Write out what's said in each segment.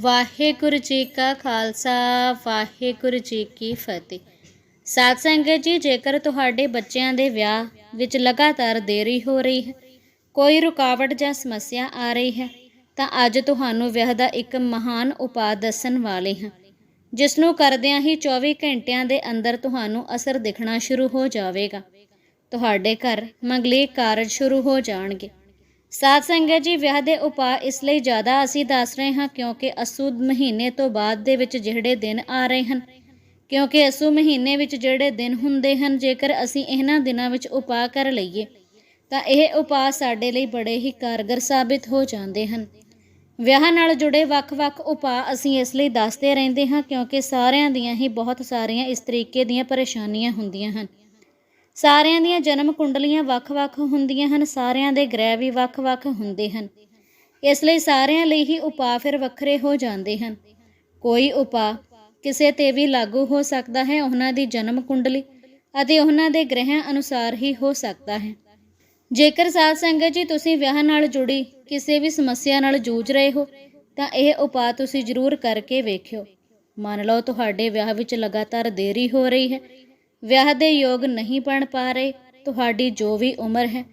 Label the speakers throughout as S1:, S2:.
S1: ਵਾਹਿਗੁਰੂ ਜੀ ਕਾ ਖਾਲਸਾ, ਵਾਹਿਗੁਰੂ ਜੀ ਕੀ ਫਤਿਹ। ਸਾਧ ਸੰਗਤ ਜੀ, ਜੇਕਰ ਤੁਹਾਡੇ ਬੱਚਿਆਂ ਦੇ ਵਿਆਹ ਵਿੱਚ ਲਗਾਤਾਰ ਦੇਰੀ ਹੋ ਰਹੀ ਹੈ, ਕੋਈ ਰੁਕਾਵਟ ਜਾਂ ਸਮੱਸਿਆ ਆ ਰਹੀ ਹੈ, ਤਾਂ ਅੱਜ ਤੁਹਾਨੂੰ ਵਿਆਹ ਦਾ ਇੱਕ ਮਹਾਨ ਉਪਾਅ ਦੱਸਣ ਵਾਲੇ ਹਾਂ। ਜਿਸ ਨੂੰ ਕਰਦਿਆਂ ਹੀ 24 ਘੰਟਿਆਂ ਦੇ ਅੰਦਰ ਤੁਹਾਨੂੰ ਅਸਰ ਦਿਖਣਾ ਸ਼ੁਰੂ ਹੋ ਜਾਵੇਗਾ। ਤੁਹਾਡੇ ਘਰ ਮੰਗਲਿਕ ਕਾਰਜ ਸ਼ੁਰੂ ਹੋ ਜਾਣਗੇ। ਸਾਧ ਸੰਗਤ ਜੀ, ਵਿਆਹ ਦੇ ਉਪਾਅ ਇਸ ਲਈ ਜ਼ਿਆਦਾ ਅਸੀਂ ਦੱਸ ਰਹੇ ਹਾਂ ਕਿਉਂਕਿ ਅਸੂ ਮਹੀਨੇ ਤੋਂ ਬਾਅਦ ਦੇ ਵਿੱਚ ਜਿਹੜੇ ਦਿਨ ਆ ਰਹੇ ਹਨ। ਕਿਉਂਕਿ ਅਸੂ ਮਹੀਨੇ ਵਿੱਚ ਜਿਹੜੇ ਦਿਨ ਹੁੰਦੇ ਹਨ, ਜੇਕਰ ਅਸੀਂ ਇਹਨਾਂ ਦਿਨਾਂ ਵਿੱਚ ਉਪਾਅ ਕਰ ਲਈਏ, ਤਾਂ ਇਹ ਉਪਾਅ ਸਾਡੇ ਲਈ ਬੜੇ ਹੀ ਕਾਰਗਰ ਸਾਬਿਤ ਹੋ ਜਾਂਦੇ ਹਨ। ਵਿਆਹ ਨਾਲ ਜੁੜੇ ਵੱਖ-ਵੱਖ ਉਪਾਅ ਅਸੀਂ ਇਸ ਲਈ ਦੱਸਦੇ ਰਹਿੰਦੇ ਹਾਂ ਕਿਉਂਕਿ ਸਾਰਿਆਂ ਦੀਆਂ ਹੀ ਬਹੁਤ ਸਾਰੀਆਂ ਇਸ ਤਰੀਕੇ ਦੀਆਂ ਪਰੇਸ਼ਾਨੀਆਂ ਹੁੰਦੀਆਂ ਹਨ। ਸਾਰਿਆਂ ਦੀਆਂ ਜਨਮ ਕੁੰਡਲੀਆਂ ਵੱਖ-ਵੱਖ ਹੁੰਦੀਆਂ ਹਨ, ਸਾਰਿਆਂ ਦੇ ਗ੍ਰਹਿ ਵੀ ਵੱਖ-ਵੱਖ ਹੁੰਦੇ ਹਨ। ਇਸ ਲਈ ਸਾਰਿਆਂ ਲਈ ਹੀ ਉਪਾਅ ਫਿਰ ਵੱਖਰੇ ਹੋ ਜਾਂਦੇ ਹਨ। ਕੋਈ ਉਪਾਅ ਕਿਸੇ ਤੇ ਵੀ ਲਾਗੂ ਹੋ ਸਕਦਾ ਹੈ, ਉਹਨਾਂ ਦੀ ਜਨਮ ਕੁੰਡਲੀ ਅਤੇ ਉਹਨਾਂ ਦੇ ਗ੍ਰਹਿਆਂ ਅਨੁਸਾਰ ਹੀ ਹੋ ਸਕਦਾ ਹੈ। ਜੇਕਰ ਸਾਧ ਸੰਗਤ ਜੀ ਤੁਸੀਂ ਵਿਆਹ ਨਾਲ ਜੁੜੀ, ਕਿਸੇ ਵੀ ਸਮੱਸਿਆ ਨਾਲ ਜੂਝ ਰਹੇ ਹੋ, ਤਾਂ ਇਹ ਉਪਾਅ ਤੁਸੀਂ ਜ਼ਰੂਰ ਕਰਕੇ ਵੇਖਿਓ। ਮੰਨ ਲਓ ਤੁਹਾਡੇ ਵਿਆਹ ਵਿੱਚ ਲਗਾਤਾਰ ਦੇਰੀ ਹੋ ਰਹੀ ਹੈ ਵਿਆਹ ਦੇ ਯੋਗ ਨਹੀਂ ਬਣ ਪਾ ਰਹੇ, ਤੁਹਾਡੀ ਜੋ ਵੀ ਉਮਰ ਹੈ,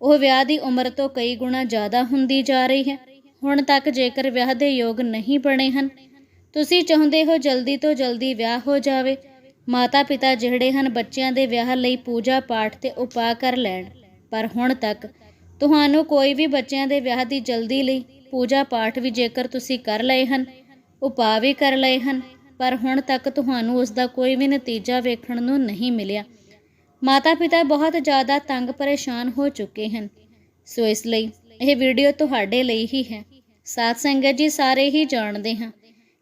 S1: ਉਹ ਵਿਆਹ ਦੀ ਉਮਰ ਤੋਂ ਕਈ ਗੁਣਾ ਜ਼ਿਆਦਾ ਹੁੰਦੀ ਜਾ ਰਹੀ ਹੈ। ਹੁਣ ਤੱਕ ਜੇਕਰ ਵਿਆਹ ਦੇ ਯੋਗ ਨਹੀਂ ਬਣੇ ਹਨ, ਤੁਸੀਂ ਚਾਹੁੰਦੇ ਹੋ ਜਲਦੀ ਤੋਂ ਜਲਦੀ ਵਿਆਹ ਹੋ ਜਾਵੇ। ਮਾਤਾ ਪਿਤਾ ਜਿਹੜੇ ਹਨ, ਬੱਚਿਆਂ ਦੇ ਵਿਆਹ ਲਈ ਪੂਜਾ ਪਾਠ ਤੇ ਉਪਾਅ ਕਰ ਲੈਣ। ਪਰ ਹੁਣ ਤੱਕ ਤੁਹਾਨੂੰ ਕੋਈ ਵੀ ਬੱਚਿਆਂ ਦੇ ਵਿਆਹ ਦੀ ਜਲਦੀ ਲਈ ਪੂਜਾ ਪਾਠ ਵੀ ਜੇਕਰ ਤੁਸੀਂ ਕਰ ਲਏ ਹਨ, ਉਪਾਅ ਵੀ ਕਰ ਲਏ ਹਨ ਪਰ ਹੁਣ ਤੱਕ ਤੁਹਾਨੂੰ ਉਸ ਦਾ ਕੋਈ ਵੀ ਨਤੀਜਾ ਵੇਖਣ ਨੂੰ ਨਹੀਂ ਮਿਲਿਆ। ਮਾਤਾ ਪਿਤਾ ਬਹੁਤ ਜ਼ਿਆਦਾ ਤੰਗ ਪਰੇਸ਼ਾਨ ਹੋ ਚੁੱਕੇ ਹਨ। ਸੋ ਇਸ ਲਈ ਇਹ ਵੀਡੀਓ ਤੁਹਾਡੇ ਲਈ ਹੀ ਹੈ। ਸਾਧ ਸੰਗਤ ਜੀ ਸਾਰੇ ਹੀ ਜਾਣਦੇ ਹਾਂ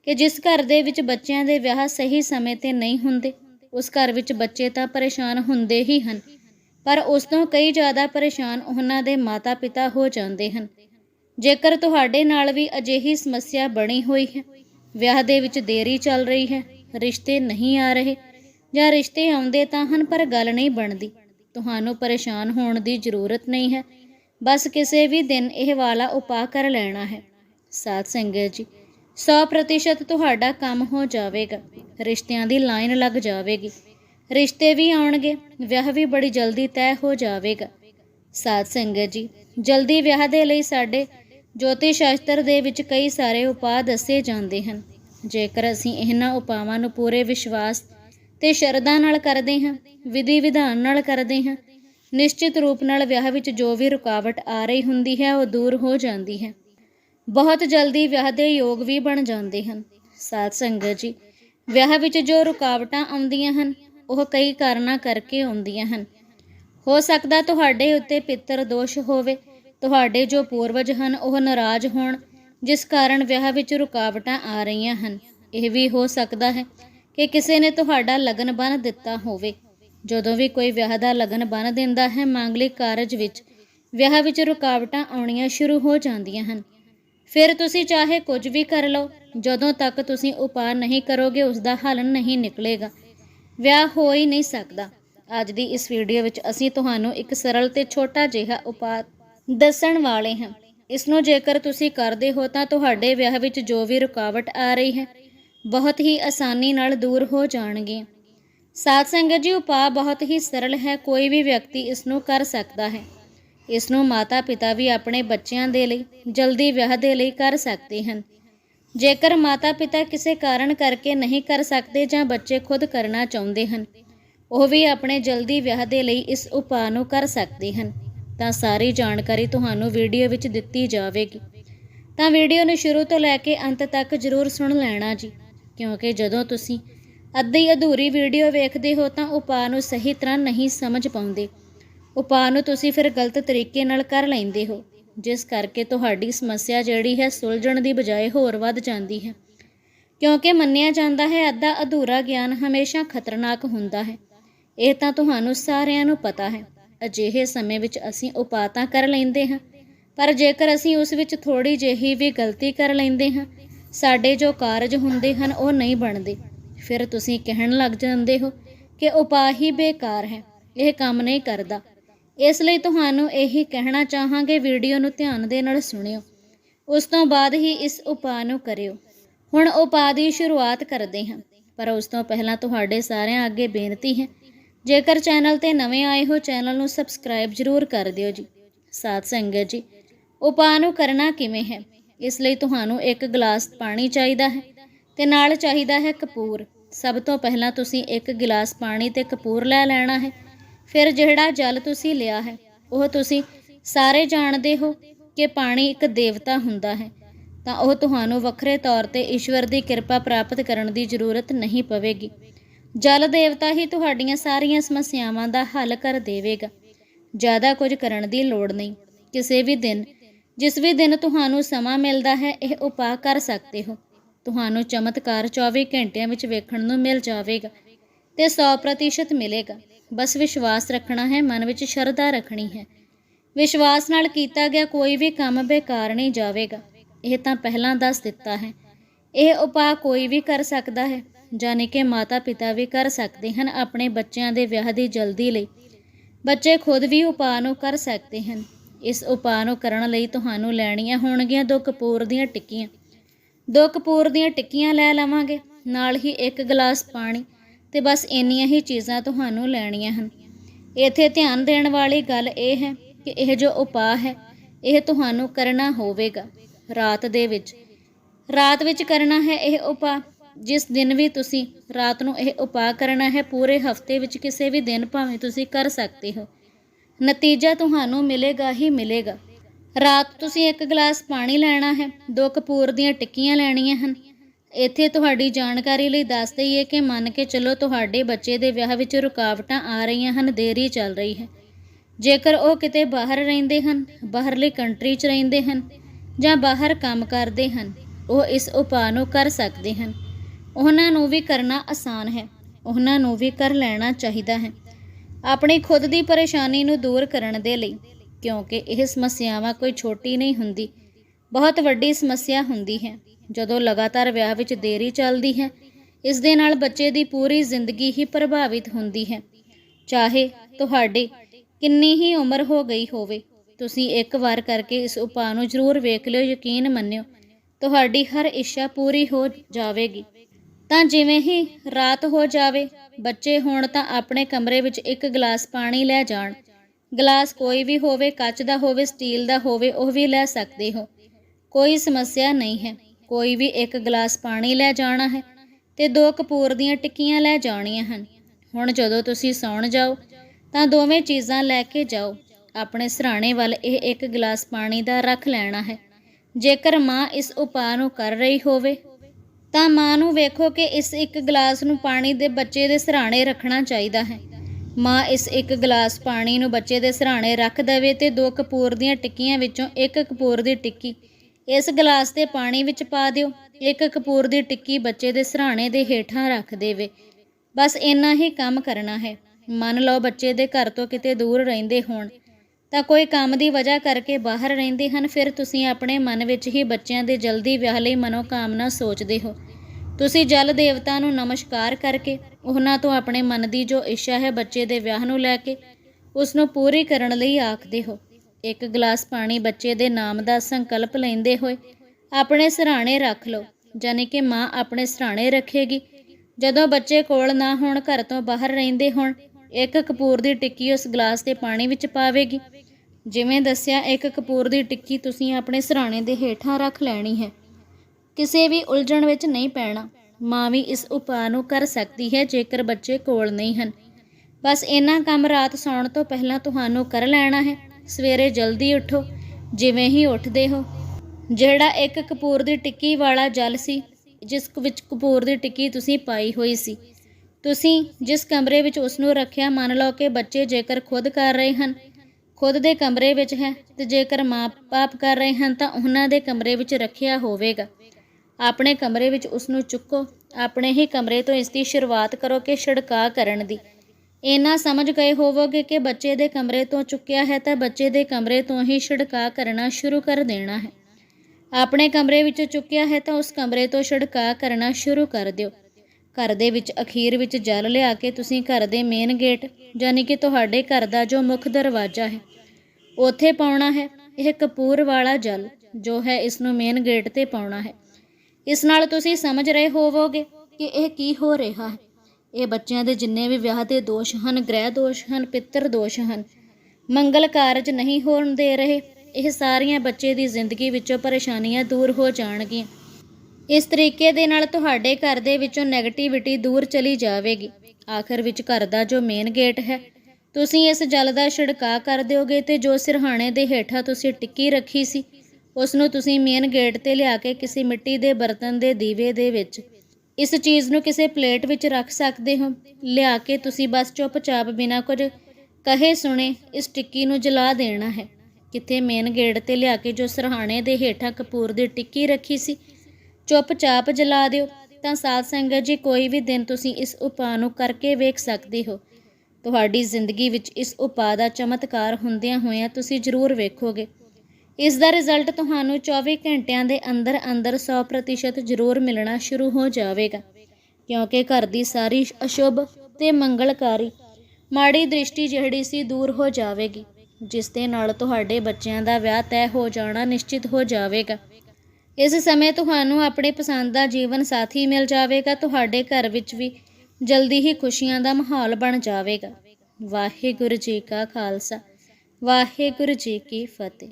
S1: ਕਿ ਜਿਸ ਘਰ ਦੇ ਵਿੱਚ ਬੱਚਿਆਂ ਦੇ ਵਿਆਹ ਸਹੀ ਸਮੇਂ ਤੇ ਨਹੀਂ ਹੁੰਦੇ, ਉਸ ਘਰ ਵਿੱਚ ਬੱਚੇ ਤਾਂ ਪਰੇਸ਼ਾਨ ਹੁੰਦੇ ਹੀ ਹਨ, ਪਰ ਉਸ ਤੋਂ ਕਈ ਜ਼ਿਆਦਾ ਪਰੇਸ਼ਾਨ ਉਹਨਾਂ ਦੇ ਮਾਤਾ-ਪਿਤਾ ਹੋ ਜਾਂਦੇ ਹਨ। ਜੇਕਰ ਤੁਹਾਡੇ ਨਾਲ ਵੀ ਅਜਿਹੀ ਸਮੱਸਿਆ ਬਣੀ ਹੋਈ ਹੈ ਵਿਆਹ ਦੇ ਵਿੱਚ ਦੇਰੀ ਚੱਲ ਰਹੀ ਹੈ, ਰਿਸ਼ਤੇ ਨਹੀਂ ਆ ਰਹੇ। ਜਾਂ ਰਿਸ਼ਤੇ ਆਉਂਦੇ ਤਾਂ ਹਨ, ਪਰ ਗੱਲ ਨਹੀਂ ਬਣਦੀ। ਤੁਹਾਨੂੰ ਪਰੇਸ਼ਾਨ ਹੋਣ ਦੀ ਜ਼ਰੂਰਤ ਨਹੀਂ ਹੈ। ਬਸ ਕਿਸੇ ਵੀ ਦਿਨ ਇਹ ਵਾਲਾ ਉਪਾਅ ਕਰ ਲੈਣਾ ਹੈ। ਸਾਧ ਸੰਗਤ ਜੀ 100% ਤੁਹਾਡਾ ਕੰਮ ਹੋ ਜਾਵੇਗਾ। ਰਿਸ਼ਤਿਆਂ ਦੀ ਲਾਈਨ ਲੱਗ ਜਾਵੇਗੀ। ਰਿਸ਼ਤੇ ਵੀ ਆਉਣਗੇ, ਵਿਆਹ ਵੀ ਬੜੀ ਜਲਦੀ ਤੈਅ ਹੋ ਜਾਵੇਗਾ। ਸਾਧ ਸੰਗਤ ਜੀ, ਜਲਦੀ ਵਿਆਹ ਦੇ ਲਈ ਸਾਡੇ ਜੋਤਿਸ਼ ਸ਼ਾਸਤਰ ਦੇ ਵਿੱਚ ਕਈ ਸਾਰੇ ਉਪਾਅ ਦੱਸੇ ਜਾਂਦੇ ਹਨ। ਜੇਕਰ ਅਸੀਂ ਇਹਨਾਂ ਉਪਾਵਾਂ ਨੂੰ ਪੂਰੇ ਵਿਸ਼ਵਾਸ ਤੇ ਸ਼ਰਧਾ ਨਾਲ ਕਰਦੇ ਹਾਂ, ਵਿਧੀ ਵਿਧਾਨ ਨਾਲ ਕਰਦੇ ਹਾਂ, ਨਿਸ਼ਚਿਤ ਰੂਪ ਨਾਲ ਵਿਆਹ ਵਿੱਚ ਜੋ ਵੀ ਰੁਕਾਵਟ ਆ ਰਹੀ ਹੁੰਦੀ ਹੈ, ਉਹ ਦੂਰ ਹੋ ਜਾਂਦੀ ਹੈ। ਬਹੁਤ ਜਲਦੀ ਵਿਆਹ ਦੇ ਯੋਗ ਵੀ ਬਣ ਜਾਂਦੇ ਹਨ। ਸਾਧ ਸੰਗਤ ਜੀ, ਵਿਆਹ ਵਿੱਚ ਜੋ ਰੁਕਾਵਟਾਂ ਆਉਂਦੀਆਂ ਹਨ, ਉਹ ਕਈ ਕਾਰਨਾਂ ਕਰਕੇ ਆਉਂਦੀਆਂ ਹਨ। ਹੋ ਸਕਦਾ ਤੁਹਾਡੇ ਉੱਤੇ ਪਿੱਤਰ ਦੋਸ਼ ਹੋਵੇ ਤੁਹਾਡੇ ਜੋ ਪੂਰਵਜ ਹਨ, ਉਹ ਨਾਰਾਜ਼ ਹੋਣ। ਜਿਸ ਕਾਰਨ ਵਿਆਹ ਵਿੱਚ ਰੁਕਾਵਟਾਂ ਆ ਰਹੀਆਂ ਹਨ। ਇਹ ਵੀ ਹੋ ਸਕਦਾ ਹੈ ਕਿ ਕਿਸੇ ਨੇ ਤੁਹਾਡਾ ਲਗਨ ਬੰਨ ਦਿੱਤਾ ਹੋਵੇ। ਜਦੋਂ ਵੀ ਕੋਈ ਵਿਆਹ ਦਾ ਲਗਨ ਬੰਨ ਦਿੰਦਾ ਹੈ, ਮਾਂਗਲਿਕ ਕਾਰਜ ਵਿੱਚ ਵਿਆਹ ਵਿੱਚ ਰੁਕਾਵਟਾਂ ਆਉਣੀਆਂ ਸ਼ੁਰੂ ਹੋ ਜਾਂਦੀਆਂ ਹਨ। ਫਿਰ ਤੁਸੀਂ ਚਾਹੇ ਕੁਝ ਵੀ ਕਰ ਲਓ, ਜਦੋਂ ਤੱਕ ਤੁਸੀਂ ਉਪਾਅ ਨਹੀਂ ਕਰੋਗੇ ਉਸ ਦਾ ਹੱਲ ਨਹੀਂ ਨਿਕਲੇਗਾ। ਵਿਆਹ ਹੋ ਹੀ ਨਹੀਂ ਸਕਦਾ। ਅੱਜ ਦੀ ਇਸ ਵੀਡੀਓ ਵਿੱਚ ਅਸੀਂ ਤੁਹਾਨੂੰ ਇੱਕ ਸਰਲ ਤੇ ਛੋਟਾ ਜਿਹਾ ਉਪਾਅ ਦੱਸਣ ਵਾਲੇ ਹਾਂ। ਇਸ ਨੂੰ ਜੇਕਰ ਤੁਸੀਂ ਕਰਦੇ ਹੋ ਤਾਂ ਤੁਹਾਡੇ ਵਿਆਹ ਵਿੱਚ ਜੋ ਵੀ ਰੁਕਾਵਟ ਆ ਰਹੀ ਹੈ, ਬਹੁਤ ਹੀ ਆਸਾਨੀ ਨਾਲ ਦੂਰ ਹੋ ਜਾਣਗੇ ਸਾਧ ਸੰਗਤ ਜੀ, ਉਪਾਅ ਬਹੁਤ ਹੀ ਸਰਲ ਹੈ। ਕੋਈ ਵੀ ਵਿਅਕਤੀ ਇਸ ਨੂੰ ਕਰ ਸਕਦਾ ਹੈ। ਇਸ ਨੂੰ ਮਾਤਾ ਪਿਤਾ ਵੀ ਆਪਣੇ ਬੱਚਿਆਂ ਦੇ ਲਈ, ਜਲਦੀ ਵਿਆਹ ਦੇ ਲਈ ਕਰ ਸਕਦੇ ਹਨ। ਜੇਕਰ ਮਾਤਾ ਪਿਤਾ ਕਿਸੇ ਕਾਰਨ ਕਰਕੇ ਨਹੀਂ ਕਰ ਸਕਦੇ ਜਾਂ ਬੱਚੇ ਖੁਦ ਕਰਨਾ ਚਾਹੁੰਦੇ ਹਨ, ਉਹ ਵੀ ਆਪਣੇ ਜਲਦੀ ਵਿਆਹ ਦੇ ਲਈ ਇਸ ਉਪਾਅ ਨੂੰ ਕਰ ਸਕਦੇ ਹਨ। ਤਾਂ ਸਾਰੀ ਜਾਣਕਾਰੀ ਤੁਹਾਨੂੰ ਵੀਡੀਓ ਵਿੱਚ ਦਿੱਤੀ ਜਾਵੇਗੀ। ਤਾਂ ਵੀਡੀਓ ਨੂੰ ਸ਼ੁਰੂ ਤੋਂ ਲੈ ਕੇ ਅੰਤ ਤੱਕ ਜ਼ਰੂਰ ਸੁਣ ਲੈਣਾ ਜੀ, ਕਿਉਂਕਿ ਜਦੋਂ ਤੁਸੀਂ ਅੱਧੀ ਅਧੂਰੀ ਵੀਡੀਓ ਵੇਖਦੇ ਹੋ ਤਾਂ ਉਪਾਅ ਨੂੰ ਸਹੀ ਤਰ੍ਹਾਂ ਨਹੀਂ ਸਮਝ ਪਾਉਂਦੇ। ਉਪਾਅ ਨੂੰ ਤੁਸੀਂ ਫਿਰ ਗਲਤ ਤਰੀਕੇ ਨਾਲ ਕਰ ਲੈਂਦੇ ਹੋ, ਜਿਸ ਕਰਕੇ ਤੁਹਾਡੀ ਸਮੱਸਿਆ ਜਿਹੜੀ ਹੈ ਸੁਲਝਣ ਦੀ ਬਜਾਏ ਹੋਰ ਵੱਧ ਜਾਂਦੀ ਹੈ। ਕਿਉਂਕਿ ਮੰਨਿਆ ਜਾਂਦਾ ਹੈ ਅੱਧਾ ਅਧੂਰਾ ਗਿਆਨ ਹਮੇਸ਼ਾ ਖਤਰਨਾਕ ਹੁੰਦਾ ਹੈ। ਇਹ ਤਾਂ ਤੁਹਾਨੂੰ ਸਾਰਿਆਂ ਨੂੰ ਪਤਾ ਹੈ। ਅਜਿਹੇ ਸਮੇਂ ਵਿੱਚ ਅਸੀਂ ਉਪਾਅ ਤਾਂ ਕਰ ਲੈਂਦੇ ਹਾਂ। ਪਰ ਜੇਕਰ ਅਸੀਂ ਉਸ ਵਿੱਚ ਥੋੜੀ ਜਿਹੀ ਵੀ ਗਲਤੀ ਕਰ ਲੈਂਦੇ ਹਾਂ, ਸਾਡੇ ਜੋ ਕਾਰਜ ਹੁੰਦੇ ਹਨ, ਉਹ ਨਹੀਂ ਬਣਦੇ। ਫਿਰ ਤੁਸੀਂ ਕਹਿਣ ਲੱਗ ਜਾਂਦੇ ਹੋ ਕਿ ਉਪਾਅ ਹੀ ਬੇਕਾਰ ਹੈ, ਇਹ ਕੰਮ ਨਹੀਂ ਕਰਦਾ। ਇਸ ਲਈ ਤੁਹਾਨੂੰ ਇਹੀ ਕਹਿਣਾ ਚਾਹਾਂਗੇ, ਵੀਡੀਓ ਨੂੰ ਧਿਆਨ ਦੇ ਨਾਲ ਸੁਣਿਓ। ਉਸ ਤੋਂ ਬਾਅਦ ਹੀ ਇਸ ਉਪਾਅ ਨੂੰ ਕਰਿਓ। ਹੁਣ ਉਪਾਅ ਦੀ ਸ਼ੁਰੂਆਤ ਕਰਦੇ ਹਾਂ। ਪਰ ਉਸ ਤੋਂ ਪਹਿਲਾਂ ਤੁਹਾਡੇ ਸਾਰਿਆਂ ਅੱਗੇ ਬੇਨਤੀ ਹੈ ਜੇਕਰ ਚੈਨਲ ਤੇ ਨਵੇਂ ਆਏ ਹੋ, ਚੈਨਲ ਨੂੰ ਸਬਸਕ੍ਰਾਈਬ ਜ਼ਰੂਰ ਕਰ ਦਿਓ ਜੀ। ਸਾਧ ਸੰਗਤ ਜੀ, ਉਪਾਅ ਨੂੰ ਕਰਨਾ ਕਿਵੇਂ ਹੈ? ਇਸ ਲਈ ਤੁਹਾਨੂੰ ਇੱਕ ਗਲਾਸ ਪਾਣੀ ਚਾਹੀਦਾ ਹੈ ਤੇ ਨਾਲ ਚਾਹੀਦਾ ਹੈ ਕਪੂਰ। ਸਭ ਤੋਂ ਪਹਿਲਾਂ ਤੁਸੀਂ ਇੱਕ ਗਿਲਾਸ ਪਾਣੀ ਤੇ ਕਪੂਰ ਲੈ ਲੈਣਾ ਹੈ। ਫਿਰ ਜਿਹੜਾ ਜਲ ਤੁਸੀਂ ਲਿਆ ਹੈ, ਉਹ ਤੁਸੀਂ ਸਾਰੇ ਜਾਣਦੇ ਹੋ ਕਿ ਪਾਣੀ ਇੱਕ ਦੇਵਤਾ ਹੁੰਦਾ ਹੈ। ਤਾਂ ਉਹ ਤੁਹਾਨੂੰ ਵੱਖਰੇ ਤੌਰ ਤੇ ਈਸ਼ਵਰ ਦੀ ਕਿਰਪਾ ਪ੍ਰਾਪਤ ਕਰਨ ਦੀ ਜ਼ਰੂਰਤ ਨਹੀਂ ਪਵੇਗੀ। ਜਲ ਦੇਵਤਾ ਹੀ ਤੁਹਾਡੀਆਂ ਸਾਰੀਆਂ ਸਮੱਸਿਆਵਾਂ ਦਾ ਹੱਲ ਕਰ ਦੇਵੇਗਾ। ਜ਼ਿਆਦਾ ਕੁਝ ਕਰਨ ਦੀ ਲੋੜ ਨਹੀਂ। ਕਿਸੇ ਵੀ ਦਿਨ, ਜਿਸ ਵੀ ਦਿਨ ਤੁਹਾਨੂੰ ਸਮਾਂ ਮਿਲਦਾ ਹੈ, ਇਹ ਉਪਾਅ ਕਰ ਸਕਦੇ ਹੋ। ਤੁਹਾਨੂੰ ਚਮਤਕਾਰ 24 ਘੰਟਿਆਂ ਵਿੱਚ ਵੇਖਣ ਨੂੰ ਮਿਲ ਜਾਵੇਗਾ ਤੇ 100% ਮਿਲੇਗਾ। ਬਸ ਵਿਸ਼ਵਾਸ ਰੱਖਣਾ ਹੈ, ਮਨ ਵਿੱਚ ਸ਼ਰਧਾ ਰੱਖਣੀ ਹੈ। ਵਿਸ਼ਵਾਸ ਨਾਲ ਕੀਤਾ ਗਿਆ ਕੋਈ ਵੀ ਕੰਮ ਬੇਕਾਰ ਨਹੀਂ ਜਾਵੇਗਾ। ਇਹ ਤਾਂ ਪਹਿਲਾਂ ਦੱਸ ਦਿੱਤਾ ਹੈ। ਇਹ ਉਪਾਅ ਕੋਈ ਵੀ ਕਰ ਸਕਦਾ ਹੈ। ਜਾਣੀ ਕਿ ਮਾਤਾ ਪਿਤਾ ਵੀ ਕਰ ਸਕਦੇ ਹਨ ਆਪਣੇ ਬੱਚਿਆਂ ਦੇ ਵਿਆਹ ਦੀ ਜਲਦੀ ਲਈ। ਬੱਚੇ ਖੁਦ ਵੀ ਉਪਾਅ ਨੂੰ ਕਰ ਸਕਦੇ ਹਨ। ਇਸ ਉਪਾਅ ਨੂੰ ਕਰਨ ਲਈ ਤੁਹਾਨੂੰ ਲੈਣੀਆਂ ਹੋਣਗੀਆਂ ਦੋ ਕਪੂਰ ਦੀਆਂ ਟਿੱਕੀਆਂ। ਦੋ ਕਪੂਰ ਦੀਆਂ ਟਿੱਕੀਆਂ ਲੈ ਲਵਾਂਗੇ, ਨਾਲ ਹੀ ਇੱਕ ਗਲਾਸ ਪਾਣੀ ਤੇ ਬਸ ਇੰਨੀਆਂ ਹੀ ਚੀਜ਼ਾਂ ਤੁਹਾਨੂੰ ਲੈਣੀਆਂ ਹਨ। ਇੱਥੇ ਧਿਆਨ ਦੇਣ ਵਾਲੀ ਗੱਲ ਇਹ ਹੈ ਕਿ ਇਹ ਜੋ ਉਪਾਅ ਹੈ, ਇਹ ਤੁਹਾਨੂੰ ਕਰਨਾ ਹੋਵੇਗਾ ਰਾਤ ਦੇ ਵਿੱਚ। ਰਾਤ ਵਿੱਚ ਕਰਨਾ ਹੈ ਇਹ ਉਪਾਅ। ਜਿਸ ਦਿਨ ਵੀ ਤੁਸੀਂ ਰਾਤ ਨੂੰ ਇਹ ਉਪਾਅ ਕਰਨਾ ਹੈ, ਪੂਰੇ ਹਫ਼ਤੇ ਵਿੱਚ ਕਿਸੇ ਵੀ ਦਿਨ ਭਾਵੇਂ ਤੁਸੀਂ ਕਰ ਸਕਦੇ ਹੋ। ਨਤੀਜਾ ਤੁਹਾਨੂੰ ਮਿਲੇਗਾ ਹੀ ਮਿਲੇਗਾ। ਰਾਤ ਤੁਸੀਂ ਇੱਕ ਗਲਾਸ ਪਾਣੀ ਲੈਣਾ ਹੈ, ਦੋ ਕਪੂਰ ਦੀਆਂ ਟਿੱਕੀਆਂ ਲੈਣੀਆਂ ਹਨ। ਇੱਥੇ ਤੁਹਾਡੀ ਜਾਣਕਾਰੀ ਲਈ ਦੱਸ ਦਈਏ ਕਿ ਮੰਨ ਕੇ ਚੱਲੋ ਤੁਹਾਡੇ ਬੱਚੇ ਦੇ ਵਿਆਹ ਵਿੱਚ ਰੁਕਾਵਟਾਂ ਆ ਰਹੀਆਂ ਹਨ, ਦੇਰੀ ਚੱਲ ਰਹੀ ਹੈ। ਜੇਕਰ ਉਹ ਕਿਤੇ ਬਾਹਰ ਰਹਿੰਦੇ ਹਨ, ਬਾਹਰਲੀ ਕੰਟਰੀ 'ਚ ਰਹਿੰਦੇ ਹਨ ਜਾਂ ਬਾਹਰ ਕੰਮ ਕਰਦੇ ਹਨ, ਉਹ ਇਸ ਉਪਾਅ ਨੂੰ ਕਰ ਸਕਦੇ ਹਨ। ਉਹਨਾਂ ਨੂੰ ਵੀ ਕਰਨਾ ਆਸਾਨ ਹੈ, ਉਹਨਾਂ ਨੂੰ ਵੀ ਕਰ ਲੈਣਾ ਚਾਹੀਦਾ ਹੈ। ਆਪਣੀ ਖੁਦ ਦੀ ਪਰੇਸ਼ਾਨੀ ਨੂੰ ਦੂਰ ਕਰਨ ਦੇ ਲਈ, ਕਿਉਂਕਿ ਇਹ ਸਮੱਸਿਆਵਾਂ ਕੋਈ ਛੋਟੀ ਨਹੀਂ ਹੁੰਦੀ। ਬਹੁਤ ਵੱਡੀ ਸਮੱਸਿਆ ਹੁੰਦੀ ਹੈ, ਜਦੋਂ ਲਗਾਤਾਰ ਵਿਆਹ ਵਿੱਚ ਦੇਰੀ ਚੱਲਦੀ ਹੈ, ਇਸ ਦੇ ਨਾਲ ਬੱਚੇ ਦੀ ਪੂਰੀ ਜ਼ਿੰਦਗੀ ਹੀ ਪ੍ਰਭਾਵਿਤ ਹੁੰਦੀ ਹੈ। ਚਾਹੇ ਤੁਹਾਡੀ ਕਿੰਨੀ ਹੀ ਉਮਰ ਹੋ ਗਈ ਹੋਵੇ, ਤੁਸੀਂ ਇੱਕ ਵਾਰ ਕਰਕੇ ਇਸ ਉਪਾਅ ਨੂੰ ਜ਼ਰੂਰ ਵੇਖ ਲਿਓ, ਯਕੀਨ ਮੰਨਿਓ, ਤੁਹਾਡੀ ਹਰ ਇੱਛਾ ਪੂਰੀ ਹੋ ਜਾਵੇਗੀ। ਤਾਂ ਜਿਵੇਂ ਹੀ ਰਾਤ ਹੋ ਜਾਵੇ, ਬੱਚੇ ਹੋਣ ਤਾਂ ਆਪਣੇ ਕਮਰੇ ਵਿੱਚ ਇੱਕ ਗਲਾਸ ਪਾਣੀ ਲੈ ਜਾਣ। ਗਲਾਸ ਕੋਈ ਵੀ ਹੋਵੇ, ਕੱਚ ਦਾ ਹੋਵੇ, ਸਟੀਲ ਦਾ ਹੋਵੇ, ਉਹ ਵੀ ਲੈ ਸਕਦੇ ਹੋ। ਕੋਈ ਸਮੱਸਿਆ ਨਹੀਂ ਹੈ। ਕੋਈ ਵੀ ਇੱਕ ਗਲਾਸ ਪਾਣੀ ਲੈ ਜਾਣਾ ਹੈ ਤੇ ਦੋ ਕਪੂਰ ਦੀਆਂ ਟਿੱਕੀਆਂ ਲੈ ਜਾਣੀਆਂ ਹਨ। ਹੁਣ ਜਦੋਂ ਤੁਸੀਂ ਸੌਣ ਜਾਓ, ਤਾਂ ਦੋਵੇਂ ਚੀਜ਼ਾਂ ਲੈ ਕੇ ਜਾਓ। ਆਪਣੇ ਸਰਾਣੇ ਵੱਲ ਇਹ ਇੱਕ ਗਲਾਸ ਪਾਣੀ ਦਾ ਰੱਖ ਲੈਣਾ ਹੈ। ਜੇਕਰ ਮਾਂ ਇਸ ਉਪਾਅ ਨੂੰ ਕਰ ਰਹੀ ਹੋਵੇ ਤਾਂ ਮਾਂ ਨੂੰ ਵੇਖੋ ਕਿ ਇਸ ਇੱਕ ਗਲਾਸ ਨੂੰ ਪਾਣੀ ਦੇ ਬੱਚੇ ਦੇ ਸਰਾਣੇ ਰੱਖਣਾ ਚਾਹੀਦਾ ਹੈ। ਮਾਂ ਇਸ ਇੱਕ ਗਲਾਸ ਪਾਣੀ ਨੂੰ ਬੱਚੇ ਦੇ ਸਰਾਣੇ ਰੱਖ ਦੇਵੇ ਤੇ ਦੋ ਕਪੂਰ ਦੀਆਂ ਟਿੱਕੀਆਂ ਵਿੱਚੋਂ ਇੱਕ ਕਪੂਰ ਦੀ ਟਿੱਕੀ ਇਸ ਗਲਾਸ ਦੇ ਪਾਣੀ ਵਿੱਚ ਪਾ ਦਿਓ। ਇੱਕ ਕਪੂਰ ਦੀ ਟਿੱਕੀ ਬੱਚੇ ਦੇ ਸਰਾਣੇ ਦੇ ਹੇਠਾਂ ਰੱਖ ਦੇਵੇ। ਬਸ ਇੰਨਾ ਹੀ ਕੰਮ ਕਰਨਾ ਹੈ। ਮੰਨ ਲਓ ਬੱਚੇ ਦੇ ਘਰ ਤੋਂ ਕਿਤੇ ਦੂਰ ਰਹਿੰਦੇ ਹੋਣ ਤਾਂ ਕੋਈ ਕੰਮ ਦੀ ਵਜ੍ਹਾ ਕਰਕੇ ਬਾਹਰ ਰਹਿੰਦੇ ਹਨ, ਫਿਰ ਤੁਸੀਂ ਆਪਣੇ ਮਨ ਵਿੱਚ ਹੀ ਬੱਚਿਆਂ ਦੇ ਜਲਦੀ ਵਿਆਹ ਲਈ ਮਨੋਕਾਮਨਾ ਸੋਚਦੇ ਹੋ। ਤੁਸੀਂ ਜਲ ਦੇਵਤਾ ਨੂੰ ਨਮਸਕਾਰ ਕਰਕੇ ਉਹਨਾਂ ਤੋਂ ਆਪਣੇ ਮਨ ਦੀ ਜੋ ਇੱਛਾ ਹੈ ਬੱਚੇ ਦੇ ਵਿਆਹ ਨੂੰ ਲੈ ਕੇ ਉਸ ਨੂੰ ਪੂਰੀ ਕਰਨ ਲਈ ਆਖਦੇ ਹੋ। ਇੱਕ ਗਲਾਸ ਪਾਣੀ ਬੱਚੇ ਦੇ ਨਾਮ ਦਾ ਸੰਕਲਪ ਲੈਂਦੇ ਹੋਏ ਆਪਣੇ ਸਰਾਣੇ ਰੱਖ ਲਓ ਯਾਨੀ ਕਿ ਮਾਂ ਆਪਣੇ ਸਰਾਣੇ ਰੱਖੇਗੀ। ਜਦੋਂ ਬੱਚੇ ਕੋਲ ਨਾ ਹੋਣ, ਘਰ ਤੋਂ ਬਾਹਰ ਰਹਿੰਦੇ ਹੋਣ, ਇੱਕ ਕਪੂਰ ਦੀ ਟਿੱਕੀ ਉਸ ਗਲਾਸ ਦੇ ਪਾਣੀ ਵਿੱਚ ਪਾਵੇਗੀ। ਜਿਵੇਂ ਦੱਸਿਆ, ਇੱਕ ਕਪੂਰ ਦੀ ਟਿੱਕੀ ਤੁਸੀਂ ਆਪਣੇ ਸਰਾਣੇ ਦੇ ਹੇਠਾਂ ਰੱਖ ਲੈਣੀ ਹੈ। ਕਿਸੇ ਵੀ ਉਲਝਣ ਵਿੱਚ ਨਹੀਂ ਪੈਣਾ। ਮਾਂ ਵੀ ਇਸ ਉਪਾਅ ਨੂੰ ਕਰ ਸਕਦੀ ਹੈ ਜੇਕਰ ਬੱਚੇ ਕੋਲ ਨਹੀਂ ਹਨ। ਬਸ ਇੰਨਾ ਕੰਮ ਰਾਤ ਸੌਣ ਤੋਂ ਪਹਿਲਾਂ ਤੁਹਾਨੂੰ ਕਰ ਲੈਣਾ ਹੈ। ਸਵੇਰੇ ਜਲਦੀ ਉੱਠੋ, ਜਿਵੇਂ ਹੀ ਉੱਠਦੇ ਹੋ। ਜਿਹੜਾ ਇੱਕ ਕਪੂਰ ਦੀ ਟਿੱਕੀ ਵਾਲਾ ਜਲ ਸੀ, ਜਿਸ ਵਿੱਚ ਕਪੂਰ ਦੀ ਟਿੱਕੀ ਤੁਸੀਂ ਪਾਈ ਹੋਈ ਸੀ। ਤੁਸੀਂ ਜਿਸ ਕਮਰੇ ਵਿੱਚ ਉਸ ਨੂੰ ਰੱਖਿਆ, ਮੰਨ ਲਓ ਕਿ ਬੱਚੇ ਜੇਕਰ ਖੁਦ ਕਰ ਰਹੇ ਹਨ ਖੁਦ ਦੇ ਕਮਰੇ ਵਿੱਚ ਹੈ ਤੇ ਜੇਕਰ ਮਾਂ-ਬਾਪ ਕਰ ਰਹੇ ਹਨ ਤਾਂ ਉਹਨਾਂ ਦੇ ਕਮਰੇ ਵਿੱਚ ਰੱਖਿਆ ਹੋਵੇਗਾ। ਆਪਣੇ ਕਮਰੇ ਵਿੱਚ ਉਸ ਨੂੰ ਚੁੱਕੋ। ਆਪਣੇ ਹੀ ਕਮਰੇ ਤੋਂ ਇਸ ਦੀ ਸ਼ੁਰੂਆਤ ਕਰੋ ਕਿ ਛਿੜਕਾਅ ਕਰਨ ਦੀ। ਇੰਨਾ ਸਮਝ ਗਏ ਹੋਵੋਗੇ ਕਿ ਬੱਚੇ ਦੇ ਕਮਰੇ ਤੋਂ ਚੁੱਕਿਆ ਹੈ ਤਾਂ ਬੱਚੇ ਦੇ ਕਮਰੇ ਤੋਂ ਹੀ ਛਿੜਕਾਅ ਕਰਨਾ ਸ਼ੁਰੂ ਕਰ ਦੇਣਾ ਹੈ। ਆਪਣੇ ਕਮਰੇ ਵਿੱਚੋਂ ਚੁੱਕਿਆ ਹੈ ਤਾਂ ਉਸ ਕਮਰੇ ਤੋਂ ਛਿੜਕਾਅ ਕਰਨਾ ਸ਼ੁਰੂ ਕਰ ਦਿਓ। ਘਰ ਦੇ ਵਿੱਚ ਅਖੀਰ ਵਿੱਚ ਜਲ ਲਿਆ ਕੇ ਤੁਸੀਂ ਘਰ ਦੇ ਮੇਨ ਗੇਟ ਯਾਨੀ ਕਿ ਤੁਹਾਡੇ ਘਰ ਦਾ ਜੋ ਮੁੱਖ ਦਰਵਾਜ਼ਾ ਹੈ, ਉੱਥੇ ਪਾਉਣਾ ਹੈ, ਇਹ ਕਪੂਰ ਵਾਲਾ ਜਲ ਜੋ ਹੈ ਇਸ ਨੂੰ ਮੇਨ ਗੇਟ ਤੇ ਪਾਉਣਾ ਹੈ। ਇਸ ਨਾਲ ਤੁਸੀਂ ਸਮਝ ਰਹੇ ਹੋਵੋਗੇ ਕਿ ਇਹ ਕੀ ਹੋ ਰਿਹਾ ਹੈ। ਇਹ ਬੱਚਿਆਂ ਦੇ ਜਿੰਨੇ ਵੀ ਵਿਆਹ ਦੇ ਦੋਸ਼ ਹਨ, ਗ੍ਰਹਿ ਦੋਸ਼ ਹਨ, ਪਿੱਤਰ ਦੋਸ਼ ਹਨ, ਮੰਗਲ ਕਾਰਜ ਨਹੀਂ ਹੋਣ ਦੇ ਰਹੇ, ਇਹ ਸਾਰੀਆਂ ਬੱਚੇ ਦੀ ਜ਼ਿੰਦਗੀ ਵਿੱਚੋਂ ਪਰੇਸ਼ਾਨੀਆਂ ਦੂਰ ਹੋ ਜਾਣਗੀਆਂ। ਇਸ ਤਰੀਕੇ ਦੇ ਨਾਲ ਤੁਹਾਡੇ ਘਰ ਦੇ ਵਿੱਚੋਂ 네ਗੇਟਿਵਿਟੀ ਦੂਰ ਚਲੀ ਜਾਵੇਗੀ। ਆਖਰ ਵਿੱਚ ਘਰ ਦਾ ਜੋ ਮੇਨ ਗੇਟ ਹੈ, ਤੁਸੀਂ ਇਸ ਜਲ ਦਾ ਛਿੜਕਾਅ ਕਰ ਦਿਓਗੇ ਤੇ ਜੋ ਸਿਰਹਾਣੇ ਦੇ ਹੇਠਾਂ ਤੁਸੀਂ ਟਿੱਕੀ ਰੱਖੀ ਸੀ ਉਸ ਨੂੰ ਤੁਸੀਂ ਮੇਨ ਗੇਟ ਤੇ ਲਿਆ ਕੇ ਕਿਸੇ ਮਿੱਟੀ ਦੇ ਬਰਤਨ ਦੇ ਦੀਵੇ ਦੇ ਵਿੱਚ ਇਸ ਚੀਜ਼ ਨੂੰ ਕਿਸੇ ਪਲੇਟ ਵਿੱਚ ਰੱਖ ਸਕਦੇ ਹੋ। ਲਿਆ ਕੇ ਤੁਸੀਂ ਬਸ ਚੁੱਪਚਾਪ ਬਿਨਾਂ ਕੁਝ ਕਹੇ ਸੁਣੇ ਇਸ ਟਿੱਕੀ ਨੂੰ ਜਲਾ ਦੇਣਾ ਹੈ। ਕਿਤੇ ਮੇਨ ਗੇਟ ਤੇ ਲਿਆ ਕੇ ਜੋ ਸਰਹਾਣੇ ਦੇ ਹੇਠਾਂ ਕਪੂਰ ਦੀ ਟਿੱਕੀ ਰੱਖੀ ਸੀ ਚੁੱਪਚਾਪ ਜਲਾ ਦਿਓ, ਤਾਂ ਸਾਧ ਸੰਗਤ ਜੀ, ਕੋਈ ਵੀ ਦਿਨ ਤੁਸੀਂ ਇਸ ਉਪਾਅ ਨੂੰ ਕਰਕੇ ਵੇਖ ਸਕਦੇ ਹੋ। ਤੁਹਾਡੀ ਜ਼ਿੰਦਗੀ ਵਿੱਚ ਇਸ ਉਪਾਅ ਦਾ ਚਮਤਕਾਰ ਹੁੰਦਿਆਂ ਹੋਇਆਂ ਤੁਸੀਂ ਜ਼ਰੂਰ ਵੇਖੋਗੇ। ਇਸ ਦਾ ਰਿਜ਼ਲਟ ਤੁਹਾਨੂੰ 24 ਘੰਟਿਆਂ ਦੇ ਅੰਦਰ ਅੰਦਰ 100% ਜ਼ਰੂਰ ਮਿਲਣਾ ਸ਼ੁਰੂ ਹੋ ਜਾਵੇਗਾ। ਕਿਉਂਕਿ ਘਰ ਦੀ ਸਾਰੀ ਅਸ਼ੁਭ ਤੇ ਮੰਗਲਕਾਰੀ ਮਾੜੀ ਦ੍ਰਿਸ਼ਟੀ ਜਿਹੜੀ ਸੀ ਦੂਰ ਹੋ ਜਾਵੇਗੀ, ਜਿਸ ਦੇ ਨਾਲ ਤੁਹਾਡੇ ਬੱਚਿਆਂ ਦਾ ਵਿਆਹ ਤੈਅ ਹੋ ਜਾਣਾ ਨਿਸ਼ਚਿਤ ਹੋ ਜਾਵੇਗਾ। ਇਸ ਸਮੇਂ ਤੁਹਾਨੂੰ ਆਪਣੇ ਪਸੰਦ ਦਾ ਜੀਵਨ ਸਾਥੀ ਮਿਲ ਜਾਵੇਗਾ, ਤੁਹਾਡੇ ਘਰ ਵਿੱਚ ਵੀ ਜਲਦੀ ਹੀ ਖੁਸ਼ੀਆਂ ਦਾ ਮਾਹੌਲ ਬਣ ਜਾਵੇਗਾ। ਵਾਹਿਗੁਰੂ ਜੀ ਕਾ ਖਾਲਸਾ, ਵਾਹਿਗੁਰੂ ਜੀ ਕੀ ਫਤਿਹ।